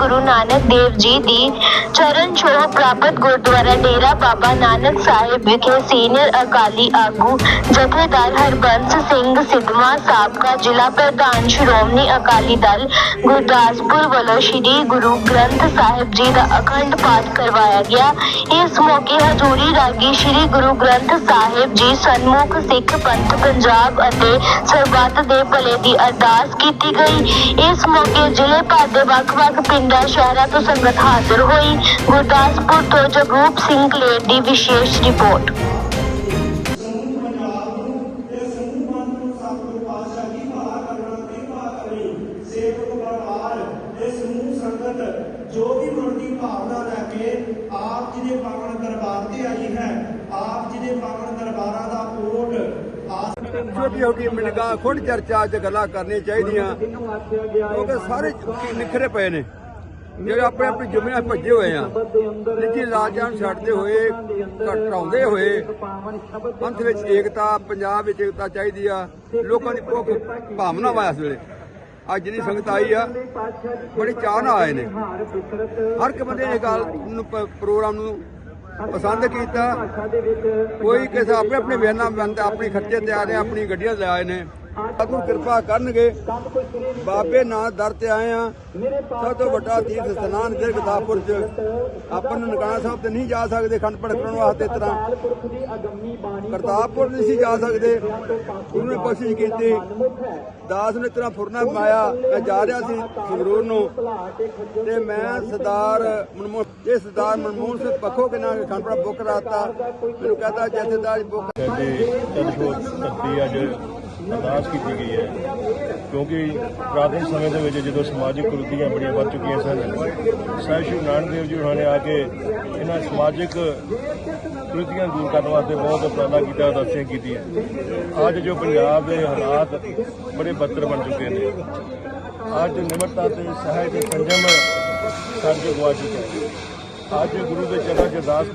ਨਾਨਕ ਦੇਵ ਜੀ ਦੀ ਚਰਨ ਛੋਹ ਪ੍ਰਾਪਤ ਗੁਰਦੁਆਰਾ ਡੇਰਾ ਬਾਬਾ ਨਾਨਕ ਸਾਹਿਬ ਵਿਖੇ ਸੀਨੀਅਰ ਅਕਾਲੀ ਆਗੂ ਜਥੇਦਾਰ ਹਰਬੰਸ ਸਿੰਘ ਸਿੱਧਵਾਂ ਸਾਬਕਾ ਜ਼ਿਲ੍ਹਾ ਪ੍ਰਧਾਨ ਸ਼੍ਰੋਮਣੀ ਅਕਾਲੀ ਦਲ ਗੁਰਦਾਸਪੁਰ ਵੱਲੋਂ ਸ੍ਰੀ ਗੁਰੂ ਗ੍ਰੰਥ ਸਾਹਿਬ ਜੀ ਦਾ ਅਖੰਡ ਪਾਠ ਕਰਵਾਇਆ ਗਿਆ ਇਸ ਮੌਕੇ ਹਜ਼ੂਰੀ ਰਾਗੀ ਸ੍ਰੀ ਗੁਰੂ ਗ੍ਰੰਥ ਸਾਹਿਬ ਜੀ ਸਨਮੁਖ ਸਿੱਖ ਪੰਥ ਪੰਜਾਬ ਅਤੇ ਸਰਬੱਤ ਦੇ ਭਲੇ ਦੀ ਅਰਦਾਸ ਕੀਤੀ ਗਈ ਇਸ ਮੌਕੇ ਜ਼ਿਲ੍ਹੇ ਭਰ ਦੇ ਵੱਖ-ਵੱਖ ਪਿੰਡਾਂ ਸ਼ਹਿਰਾ ਤੋਂ ਸੰਗਤ ਹਾਜ਼ਰ ਹੋਈ। ਗੁਰਦਾਸਪੁਰ ਤੋਂ ਜਗਰੂਪ ਸਿੰਘ ਕਲੇਰ ਦੀ ਵਿਸ਼ੇਸ਼ ਰਿਪੋਰਟ। ਸੇਵਕ ਜੋ ਵੀ ਮਨ ਦੀ ਭਾਵਨਾ ਲੈ ਕੇ ਆਪ ਜੀ ਦੇ ਪਾਵਨ ਦਰਬਾਰ ਤੇ ਆਈ ਹੈ ਆਪ ਜੀ ਦੇ ਪਾਵਨ ਦਰਬਾਰਾਂ ਦਾ ਓਟ ਛੋਟੀ ਛੋਟੀ ਮਿੰਟਾਂ ਖੁੱਡ ਚਰਚਾ ਚ ਗੱਲਾਂ ਕਰਨੀਆਂ ਚਾਹੀਦੀਆਂ, ਕਿਉਂਕਿ ਸਾਰੇ ਨਿਖਰੇ ਪਏ ਨੇ। ਜਿਹੜੇ ਆਪਣੇ ਆਪਣੀ ਜ਼ਮੀਨਾਂ ਭੱਜੇ ਹੋਏ ਆ, ਨਿੱਜੀ ਰਾਜਾਂ ਨੂੰ ਛੱਡਦੇ ਹੋਏ ਘਟਾਉਂਦੇ ਹੋਏ ਪੰਥ ਵਿੱਚ ਏਕਤਾ, ਪੰਜਾਬ ਵਿੱਚ ਏਕਤਾ ਚਾਹੀਦੀ ਆ। ਲੋਕਾਂ ਦੀ ਭੁੱਖ ਭਾਵਨਾ ਵਾ ਇਸ ਵੇਲੇ ਅੱਜ ਜਿਹੜੀ ਸੰਗਤ ਆਈ ਆ, ਬੜੀ ਚਾਹ ਨਾਲ ਆਏ ਨੇ। ਹਰ ਇੱਕ ਬੰਦੇ ਨੇ ਗੱਲ ਨੂੰ ਪ੍ਰੋਗਰਾਮ ਨੂੰ ਪਸੰਦ ਕੀਤਾ। ਕੋਈ ਕਿਸੇ ਆਪਣੇ ਆਪਣੇ ਵਿਆਨਾ ਬੰਦ ਆਪਣੀ ਖਰਚੇ ਤੇ ਆ ਰਹੇ ਆਪਣੀ ਗੱਡੀਆਂ ਲੈ ਆਏ ਨੇ। ਸਾਧੂ ਕਿਰਪਾ ਕਰਨਗੇ। ਬਾਬੇ ਨਾਂ ਦਰ ਤੇ ਆਏ ਆ। ਸਭ ਤੋਂ ਵੱਡਾ ਤੀਰਥ ਸਨਾਨ ਦੇ ਗਦਾਪੁਰ ਚ। ਆਪਾਂ ਨੂੰ ਨਗਾਣਾ ਸਾਹਿਬ ਤੇ ਨਹੀਂ ਜਾ ਸਕਦੇ, ਖੰਡ ਪਾਠ ਕਰਨ ਵਾਸਤੇ ਤਰ੍ਹਾਂ। ਕਰਤਾਰਪੁਰ ਨਹੀਂ ਸੀ ਜਾ ਸਕਦੇ। ਗੁਰੂ ਕੋਸ਼ਿਸ਼ ਕੀਤੀ। ਦਾਸ ਨੇ ਤਰ੍ਹਾਂ ਫੁਰਨਾ ਮਾਇਆ ਮੈਂ ਜਾ ਰਿਹਾ ਸੀ ਸੰਗਰੂਰ ਨੂੰ। ਤੇ ਮੈਂ ਸਰਦਾਰ ਮਨਮੋਹਨ ਇਹ ਸਰਦਾਰ ਮਨਮੋਹਨ ਸਿੰਘ ਪੱਖੋ ਕੇ ਨਾਲ ਖੰਡ ਪਾਠ ਬੁੱਕ ਕਰਾਤਾ। ਮੈਨੂੰ ਕਹਤਾ ਜਥੇਦਾਰ ਬੁੱਕ ਸਾਡੇ ਤਨਖੋਹ ਅੱਜ ਅਰਦਾਸ ਕੀਤੀ ਗਈ ਹੈ। ਕਿਉਂਕਿ ਪ੍ਰਾਚੀਨ ਸਮੇਂ ਦੇ ਵਿੱਚ ਜਦੋਂ ਸਮਾਜਿਕ ਕੁਰੀਤੀਆਂ ਬੜੀਆਂ ਵੱਧ ਚੁੱਕੀਆਂ ਸਨ ਸਾਹਿਬ ਸ਼੍ਰੀ ਨਾਨਕ ਦੇਵ ਜੀ ਉਹਨਾਂ ਨੇ ਆ ਕੇ ਇਹਨਾਂ ਸਮਾਜਿਕ ਕੁਰੀਤੀਆਂ ਦੂਰ ਕਰਨ ਵਾਸਤੇ ਬਹੁਤ ਉਪਰਾਲਾ ਕੀਤਾ ਅਰਦਾਸਾਂ ਕੀਤੀਆਂ। ਅੱਜ ਜੋ ਪੰਜਾਬ ਦੇ ਹਾਲਾਤ ਬੜੇ ਬੱਤਰ ਬਣ ਚੁੱਕੇ ਨੇ। ਅੱਜ ਨਿਮਰਤਾ ਤੇ ਸਹਾਇ ਤੇ ਸੰਜਮ ਸਾਡੇ ਗਵਾ ਚੁੱਕੇ ਅੱਜ ਗੁਰੂ ਦੇ ਚਰਨਾਂ 'ਚ ਅਰਦਾਸ